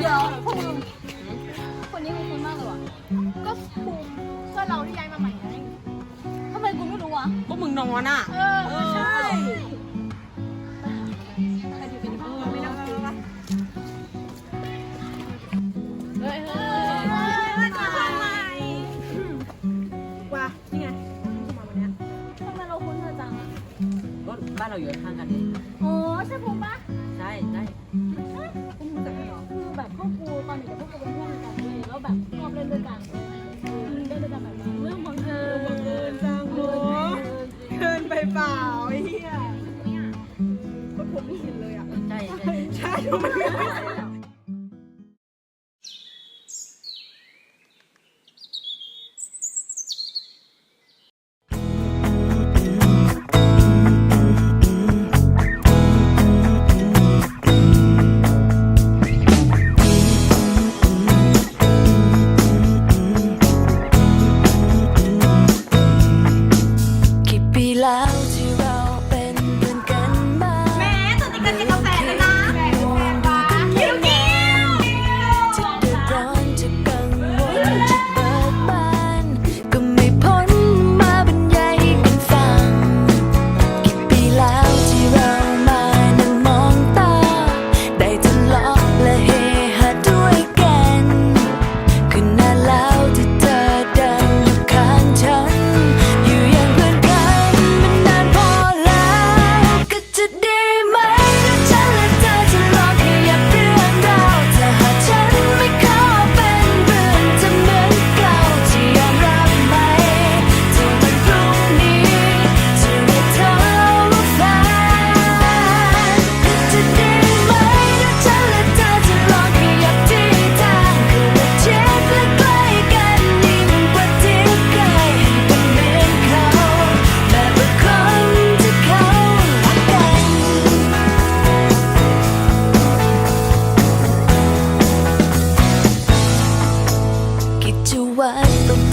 เดี๋ยวภูมิคนนี้คุณคุ้นมากเลยวะก็ภูมิเพื่อนเราที่ย้ายมาใหม่ไงทำไมกูไม่รู้วะก็มึงนอนอะ เออ 음. Anh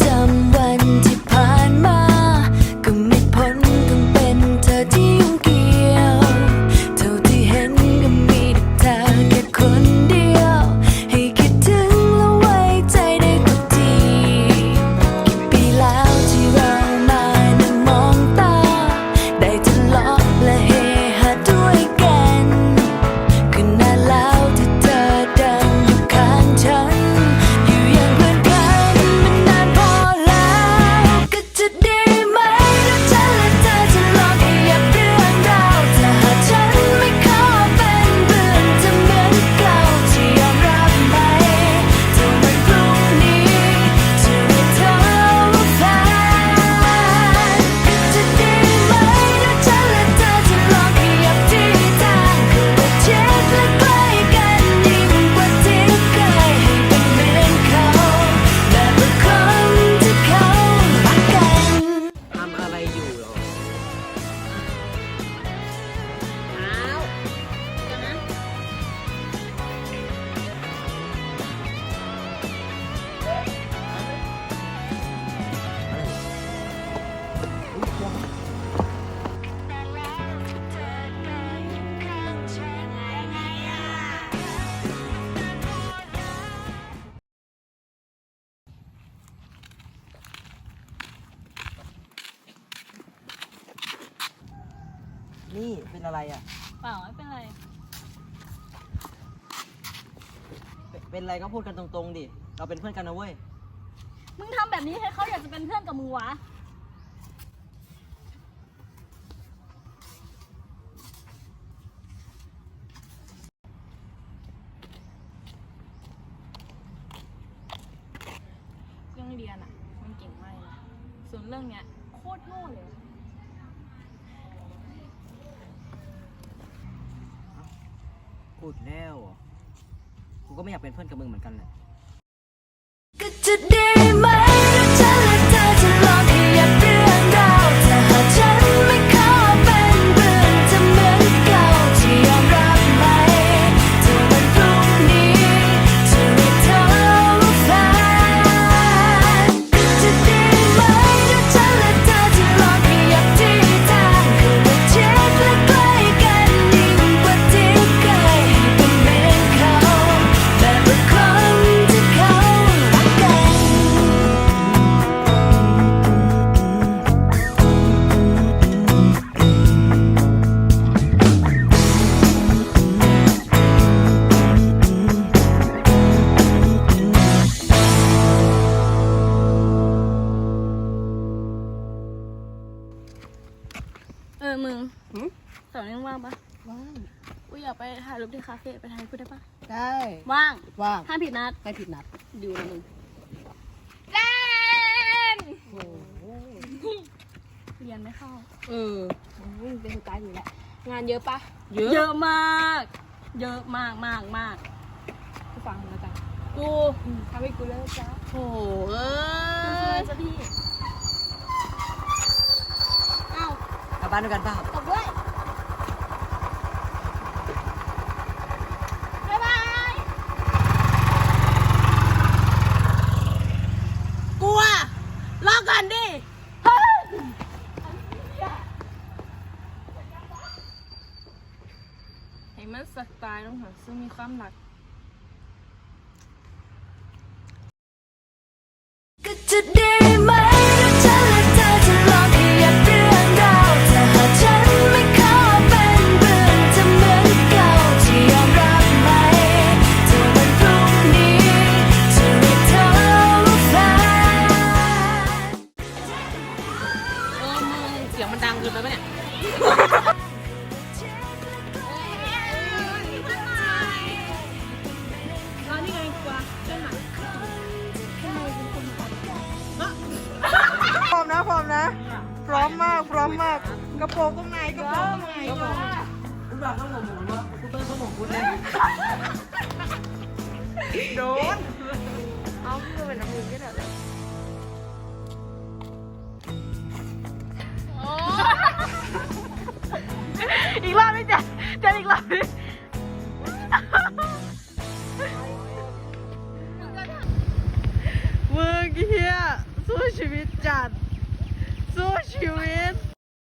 นี่เป็นอะไรอะ เปล่าไม่เป็นไร เป็นเป็นอะไรก็พูดกันตรงๆดิ เราเป็นเพื่อนกันนะเว้ย มึงทำแบบนี้ให้เขาอยากจะเป็นเพื่อนกับมึงวะ เรื่องเรียนอะมันเก่งมากนะส่วนเรื่องเนี้ยโคตรโง่เลย พูดแล้ว กูก็ไม่อยากเป็นเพื่อนกับมึงเหมือนกันแหละ ว่างปะว่างกูอยากไปถ่ายรูปที่คาเฟ่ไปถ่ายกูได้ปะได้ว่างว่างห้ามผิดนัดไม่ผิดนัดดูนะมึงเรียนไม่เข้า เออเป็นสไตล์อยู่แหละ งานเยอะปะเยอะเยอะมาก เยอะมากมากมากกูฟังนะจ๊ะกูทำให้กูเลิกจ้าโอ้เอ้เอยอจะพี่ ลับบ้านด้วยกันเปล่าตบด้วย บ๊ายบาย กลัวลอกกันดิให้มันสไตล์ต้องหาซึ่งมีความหนักก็ สียงมันดังเกินไปปะเนี่ย แล้วนี่ไงกว่าเจ้าหนังพร้อมนะพร้อมนะ พร้อมมากพร้อมมากกระโปรงตรงไหนกระโปรงตรงไหนคุณบอกต้องหมหมูวะคุณเต้องต้องหมคุณเลยโดน เอาเพื่อเป็นน้ำมือก็ได้ อีกรอบนี่มึงเฮียสู้ชีวิต